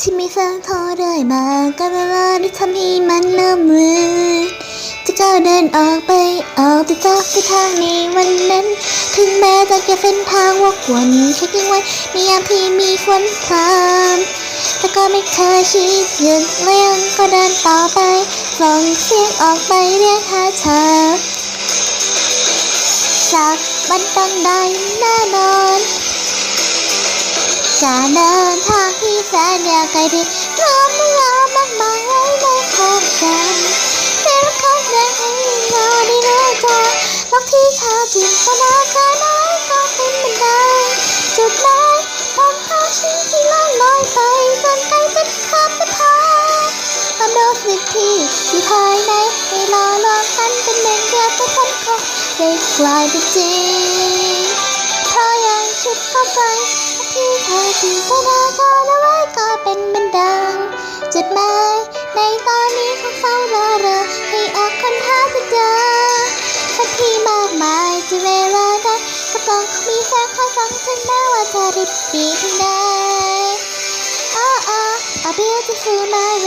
ที่มีแสงทรเรื่อยมาก็เวลาที่ทำให้มันเริ่มมืดจะก้าวเดินออกไปออกติดจากทิศทางในวันนั้น ถึงแม้จะแค่เส้นทางวกวนแค่ครึ่งวันในยามที่มีฝนพรามแต่ก็ไม่เคยคิดหยุดเลี้ยงก็เดินต่อไปส่งเสียงออกไปเรียกหาเธอสักวันต้องได้แน่นอนการเดิน สึกที่อยู่ภายในให้ราลองกันเป็นหนึ่งเดียวแต่ฉันคงได้กลายเป็นจริงเพราะยังคิดเข้าไปที่เธอจินตนาการเอาไว้ก็เป็นบันดังจุดหมายในตอนนี้ของเฝ้ารอเรอให้ออกค้นหาจะเจอสักที่มากมายที่เวลานั้ก็ต้องมีแสงคอยส่องถึงแม้ว่าจะริบปีเพียงใด Oh oh, a beautiful my